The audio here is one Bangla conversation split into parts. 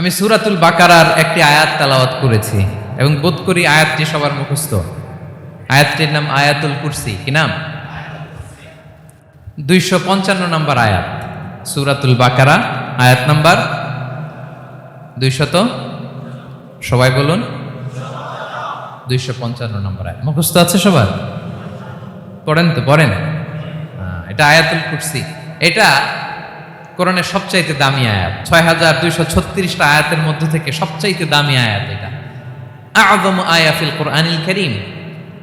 আমি সুরাতুল বাকারার একটি আয়াত তালাওয়াত করেছি এবং বোধ করি আয়াতটি সবার মুখস্থ। আয়াতটির নাম আয়াতুল কুরসি, কি নাম? দুইশো পঞ্চান্ন নম্বর আয়াত, সুরাতুল বাকারা, আয়াত নাম্বার দুইশত, সবাই বলুন। দুইশো পঞ্চান্ন নম্বর আয়াত, মুখস্থ আছে সবার? পড়েন তো, পড়েন। এটা আয়াতুল কুরসি। এটা কোরআনের সবচাইতে দামি আয়াত। ছয় হাজার দুইশো ছত্রিশটা আয়াতের মধ্যে থেকে সবচাইতে দামি আয়াত এটা। আদম আয়াফিল কোরআনিল করিম।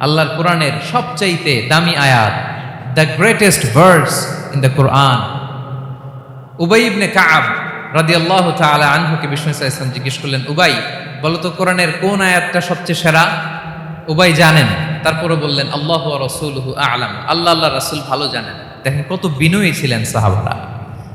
আল্লাহর কোরআনের সবচাইতে দামি আয়াত, the greatest verse in the Quran. Ubai ibn Kab রাদি আল্লাহ তালা আনহুকে বিষ্ণু ইসা ইসলাম জিজ্ঞেস করলেন, উবাই বলতো কোরআনের কোন আয়াতটা সবচেয়ে সেরা? উবাই জানেন, তারপরে বললেন, আল্লাহ রসুল আলাম। আল্লাহ আল্লাহ রসুল ভালো জানেন। দেখেন কত বিনয়ী ছিলেন সাহাবারা।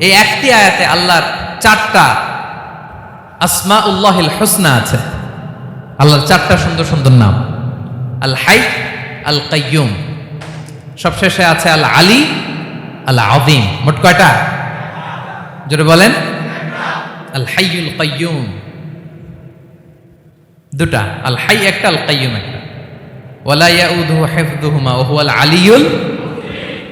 এই একটি আয়াতে আল্লাহর চারটা আসমা উল্লাহিল হোসনা আছে। আল্লাহর চারটা সুন্দর সুন্দর নাম। আল হাই, আল কাইয়ুম। সবশেষে আছে আল আলী, আল আদিম মোট কয়টা? জোরে বলেন। আল হাইয়ুল কাইয়ুম। দুটা। আল হাই একটা, আল কাইয়ুম একটা। ওয়ালা ইয়াউদুহু হিফযুহুমা ওয়া হুয়াল আলিয়ুল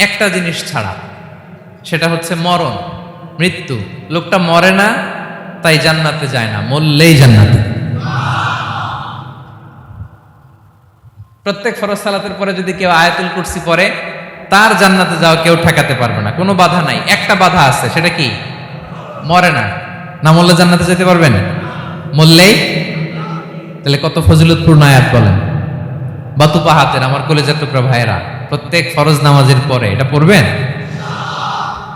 একটা জিনিস ছাড়া। সেটা হচ্ছে মরণ, মৃত্যু। লোকটা মরে না, তাই জান্নাতে যায় না, মরলেই জান্নাতে। প্রত্যেক ফরজ সালাতের পরে যদি কেউ আয়াতুল কুরসি পড়ে, তার জান্নাতে যাওয়া কেউ ঠেকাতে পারবে না। কোনো বাধা নাই। একটা বাধা আছে, সেটা কি? মরে না। না মরলে জান্নাতে যেতে পারবেন মরলেই? তাহলে কত ফজিলতপূর্ণ আয়াত বলেন। বাতুপা হাতের, আমার কলেজের টুকরা ভাইয়েরা। প্রত্যেক ফরজ নামাজের পরে, এটা পড়বেন?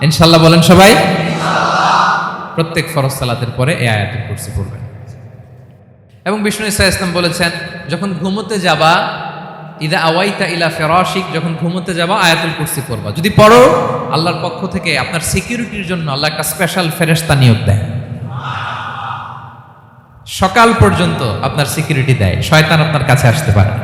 ইনশাল্লাহ বলেন সবাই। প্রত্যেক ফরজ সালাতের পরে এই আয়াতুল কুরসি পড়বেন। এবং বিষ্ণু ইসা ইসলাম বলেছেন, যখন ঘুমোতে যাবা, ইদা আওয়াইতা ইলা ফেরাশিক, যখন ঘুমোতে যাবা, আয়াতুল কুরসি পড়বা। যদি পড়ো, আল্লাহর পক্ষ থেকে আপনার সিকিউরিটির জন্য আল্লাহ একটা স্পেশাল ফেরেস্তা নিয়োগ দেয়। সকাল পর্যন্ত আপনার সিকিউরিটি দেয়। শয়তান আপনার কাছে আসতে পারে।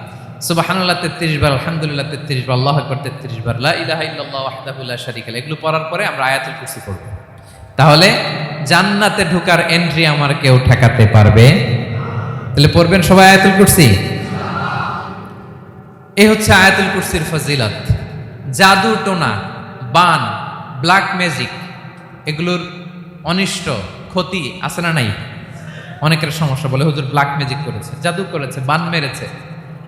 সুবাহানুল্লাহ তেত্রিশ বার, আলহামদুলিল্লাহ তেত্রিশ বার, আল্লাহ আকবর তেত্রিশ বার, লা ইলাহা ইল্লাল্লাহ এগুলো পড়ার পরে আমরা আয়াতুল কুরসি পড়ব। তাহলে জান্নাতে ঢোকার এন্ট্রি আমার কেউ ঠেকাতে পারবে? তাহলে পড়বেন সবাই আয়াতুল কুরসি? এই হচ্ছে আয়াতুল কুরসির ফজিলত। জাদু টোনা, বান ব্ল্যাক ম্যাজিক এগুলোর অনিষ্ট, ক্ষতি আছে না নাই? অনেকের সমস্যা বলে, হুজুর ব্ল্যাক ম্যাজিক করেছে, জাদু করেছে, বান মেরেছে।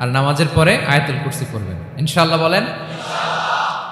আর নামাজের পরে আয়াতুল কুরসি পড়বেন। ইনশাল্লাহ বলেন